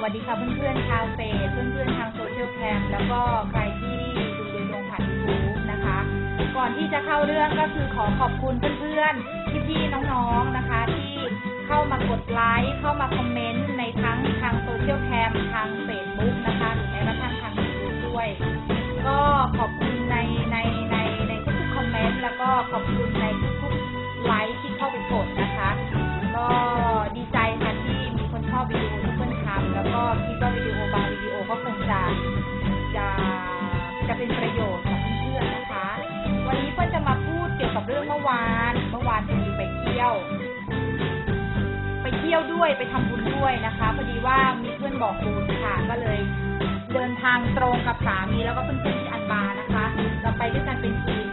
สวัสดีค่ะเพื่อนๆชาวเฟซเพื่อนๆทางโซเชียลแคมแล้วก็ใครที่ดูโดยตรงผ่านยูทูบนะคะ ก่อนที่จะเข้าเรื่องก็คือขอขอบคุณเพื่อนๆพี่ๆน้องๆนะคะ ที่เข้ามากดไลค์เข้ามาคอมเมนต์ในทั้งทางโซเชียลแคมทางเฟซบุ๊กนะคะหรือแม้กระทั่งทางยูทูบด้วย ก็ขอบคุณในในในในทุกๆคอมเมนต์แล้วก็ขอบคุณ รื่องเมื่อวาน เมื่อวานพอดีไปเที่ยว ไปเที่ยวด้วยไปทำบุญด้วยนะคะพอดีว่ามีเพื่อนบอกบุญค่ะ ก็เลย เดินทางตรงกับสามีแล้วก็เพื่อนๆที่อันบานะคะ เราไปด้วยกันเป็นทีม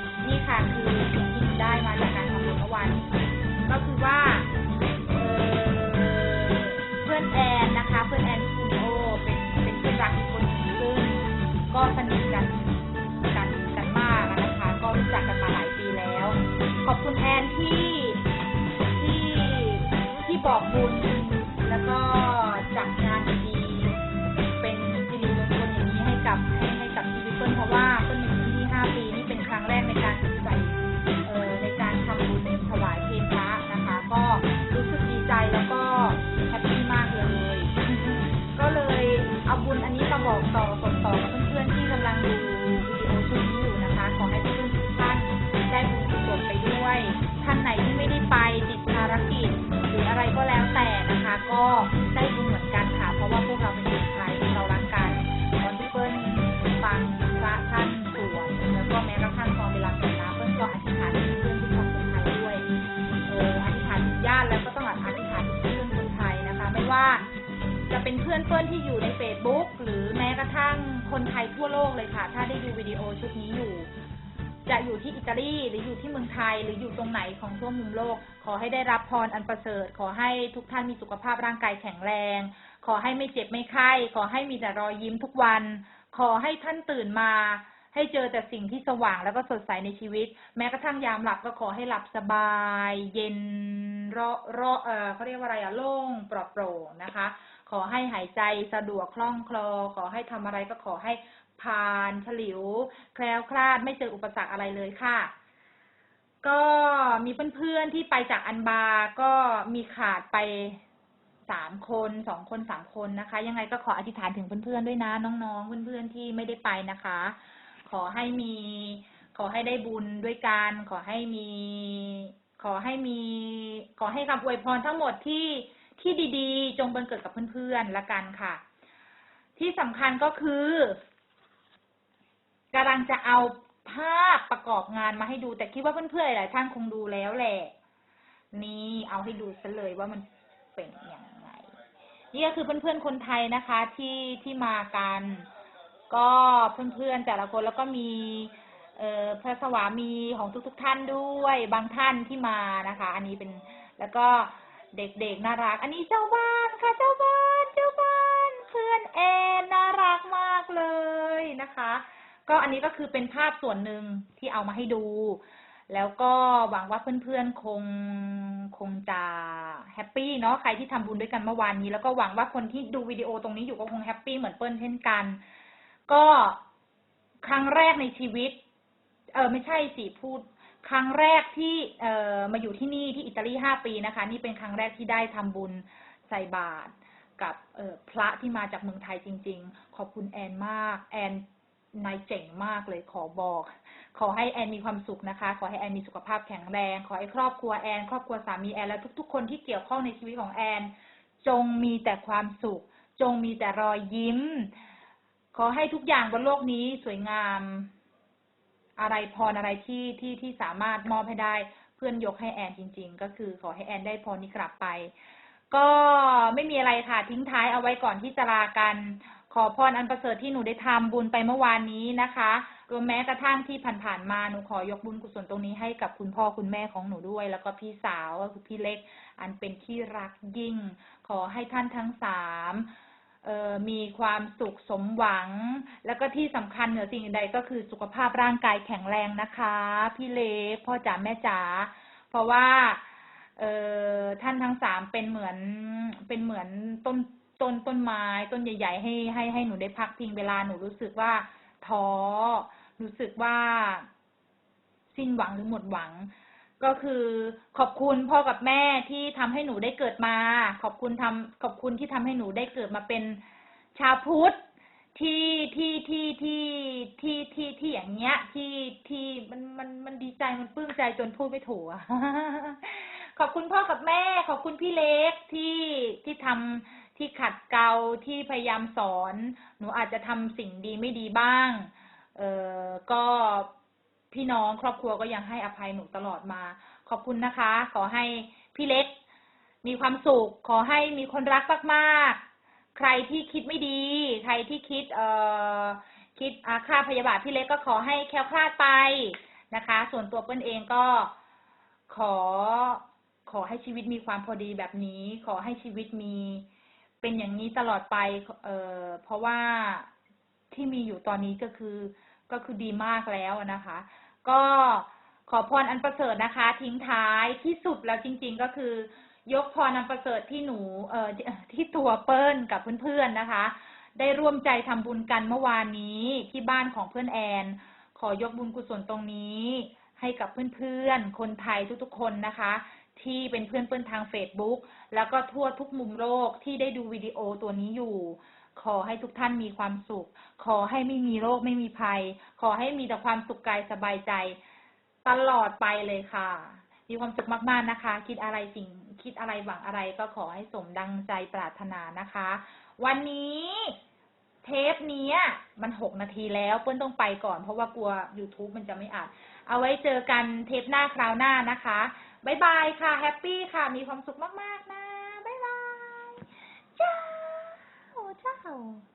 บอกต่อส่งต่อกับเพื่อนๆที่กำลังดูวิดีโอชุดนี้อยู่นะคะ ขอให้เพื่อนๆทุกท่านได้บุญกุศลไปด้วย ท่านไหนที่ไม่ได้ไปติดภารกิจหรืออะไรก็แล้วแต่นะคะ ก็ได้บุญเหมือนกันค่ะ เพราะว่าพวกเราเป็นคนไทยเรารักกันตอนที่เปิ้ลฟังพระท่านสวดแล้วก็แม้กระทั่งตอนเวลาสวดน้ำเปิ้ลก็อธิษฐานถึงเพื่อนทุกคนคนไทยด้วยเอออธิษฐานถึงญาติแล้วก็ต้องอธิษฐานถึงเพื่อนคนไทยนะคะ ไม่ว่า จะเป็นเพื่อนเพื่อนที่อยู่ใน Facebook หรือแม้กระทั่งคนไทยทั่วโลกเลยค่ะ ถ้าได้ดูวิดีโอชุดนี้อยู่ จะอยู่ที่อิตาลีหรืออยู่ที่เมืองไทย หรืออยู่ตรงไหนของทั่วมุมโลก ขอให้ได้รับพรอันประเสริฐ ขอให้ทุกท่านมีสุขภาพร่างกายแข็งแรง ขอให้ไม่เจ็บไม่ไข้ ขอให้มีแต่รอยยิ้มทุกวัน ขอให้ท่านตื่นมาให้เจอแต่สิ่งที่สว่างแล้วก็สดใสในชีวิต แม้กระทั่งยามหลับก็ขอให้หลับสบาย เย็นรอรอเออเขาเรียกว่าอะไรอะโล่งปลอดโปร่งนะคะ อให้หายใจสะดวกคล่องคลอ ขอให้ทำอะไรก็ขอให้ผ่านฉลิว แคล้วคลาดไม่เจออุปสรรคอะไรเลยค่ะ ก็มีเพื่อนๆที่ไปจากอันบาก็มีขาดไปสามคนสองคนสามคนนะคะ ยังไงก็ขออธิษฐานถึงเพื่อนๆด้วยนะ น้องๆเพื่อนๆที่ไม่ได้ไปนะคะ ขอให้มี ขอให้ได้บุญด้วยกันขอให้มี ขอให้มี ขอให้คำอวยพรทั้งหมดที่ ที่ดีๆ จงบังเกิดกับเพื่อนๆละกันค่ะ ที่สำคัญก็คือกำลังจะเอาภาพประกอบงานมาให้ดู แต่คิดว่าเพื่อนๆหลายๆท่านคงดูแล้วแหละ นี่เอาให้ดูซะเลยว่ามันเป็นยังไงนี่ก็คือเพื่อนๆคนไทยนะคะ ที่ที่มากัน ก็เพื่อนๆแต่ละคนแล้วก็มีเอ่อพระสวามีของทุกๆท่านด้วยบางท่านที่มานะคะ อันนี้เป็นแล้วก็ เด็กๆน่ารัก อันนี้เจ้าบ้านค่ะ เจ้าบ้าน เจ้าบ้าน เพื่อนแอนน่ารักมากเลยนะคะ ก็อันนี้ก็คือเป็นภาพส่วนหนึ่งที่เอามาให้ดู แล้วก็หวังว่าเพื่อนๆคงคงจะแฮปปี้เนาะใครที่ทำบุญด้วยกันเมื่อวานนี้ แล้วก็หวังว่าคนที่ดูวิดีโอตรงนี้อยู่ก็คงแฮปปี้เหมือนเปิ้ลเช่นกัน ก็ครั้งแรกในชีวิต เออไม่ใช่สิพูด ครั้งแรกที่เอ่อมาอยู่ที่นี่ที่อิตาลีห้าปีนะคะ นี่เป็นครั้งแรกที่ได้ทำบุญใส่บาตรกับพระที่มาจากเมืองไทยจริง ๆ ขอบคุณแอนมาก แอนนายเจ๋งมากเลยขอบอก ขอให้แอนมีความสุขนะคะ ขอให้แอนมีสุขภาพแข็งแรง ขอให้ครอบครัวแอน ครอบครัวสามีแอนและทุก ๆ คนที่เกี่ยวข้องในชีวิตของแอน จงมีแต่ความสุข จงมีแต่รอยยิ้ม ขอให้ทุกอย่างบนโลกนี้สวยงาม อะไรพรอะไรที่ที่ที่สามารถมอบให้ได้ เพื่อนยกให้แอนจริง ๆ ก็คือขอให้แอนได้พรนี้กลับไป ก็ไม่มีอะไรค่ะทิ้งท้ายเอาไว้ก่อนที่จะลากัน ขอพรอันประเสริฐที่หนูได้ทำบุญไปเมื่อวานนี้นะคะรวมแม้กระทั่งที่ผ่านๆมาหนูขอยกบุญกุศลตรงนี้ให้กับคุณพ่อคุณแม่ของหนูด้วย แล้วก็พี่สาวก็คือพี่เล็ก อันเป็นที่รักยิ่ง ขอให้ท่านทั้งสาม มีความสุขสมหวัง แล้วก็ที่สำคัญเหนือสิ่งอื่นใดก็คือสุขภาพร่างกายแข็งแรงนะคะ พี่เล็กพ่อจ๋าแม่จ๋าเพราะว่าเอ่อท่านทั้งสามเป็นเหมือนเป็นเหมือนต้นต้นต้นไม้ต้นใหญ่ ๆ ให้ให้ให้หนูได้พักพิงเวลาหนูรู้สึกว่าท้อรู้สึกว่า สิ้นหวังหรือหมดหวัง ก็คือขอบคุณพ่อกับแม่ที่ทำให้หนูได้เกิดมา ขอบคุณทำขอบคุณที่ทำให้หนูได้เกิดมาเป็นชาวพุทธที่ที่ที่ที่ที่ที่ที่อย่างเงี้ย ที่ที่มันมันมันดีใจมันปลื้มใจจนพูดไม่ถูกขอบคุณพ่อกับแม่ ขอบคุณพี่เล็กที่ที่ทำที่ขัดเกลาที่พยายามสอน หนูอาจจะทำสิ่งดีไม่ดีบ้าง เออก็ พี่น้องครอบครัวก็ยังให้อภัยหนูตลอดมา ขอบคุณนะคะ ขอให้พี่เล็ก มีความสุข ขอให้มีคนรักมากๆ ใครที่คิดไม่ดี ใครที่คิดเอ่อคิดอาฆาตพยาบาทพี่เล็กก็ขอให้แคล้วคลาดไปนะคะ ส่วนตัวเปิ้ลเองก็ขอขอให้ชีวิตมีความพอดีแบบนี้ ขอให้ชีวิตมีเป็นอย่างนี้ตลอดไป เอ่อเพราะว่าที่มีอยู่ตอนนี้ก็คือก็คือดีมากแล้วนะคะ ก็ขอพรอันประเสริฐนะคะ ทิ้งท้ายที่สุดแล้วจริง ๆ ก็คือ ยกพรอันประเสริฐที่หนูเอ่อที่ตัวเปิ้ลกับเพื่อนๆนะคะ ได้ร่วมใจทำบุญกันเมื่อวานนี้ที่บ้านของเพื่อนแอน ขอยกบุญกุศลตรงนี้ ให้กับเพื่อนๆคนไทยทุกๆคนนะคะ ที่เป็นเพื่อนเปิ้ลทางเฟซบุ๊กแล้วก็ทั่วทุกมุมโลกที่ได้ดูวิดีโอตัวนี้อยู่ ขอให้ทุกท่านมีความสุข ขอให้ไม่มีโรคไม่มีภัย ขอให้มีแต่ความสุขกายสบายใจ ตลอดไปเลยค่ะ มีความสุขมากๆนะคะ คิดอะไรสิ่ง คิดอะไรหวังอะไรก็ขอให้สมดังใจปรารถนานะคะ วันนี้เทปนี้มันหกนาทีแล้วเปิ้ลต้องไปก่อนเพราะว่ากลัว YouTube มันจะไม่อัด เอาไว้เจอกันเทปหน้าคราวหน้านะคะ บ๊ายบายค่ะ แฮปปี้ค่ะ มีความสุขมาก ๆ นะ Oh.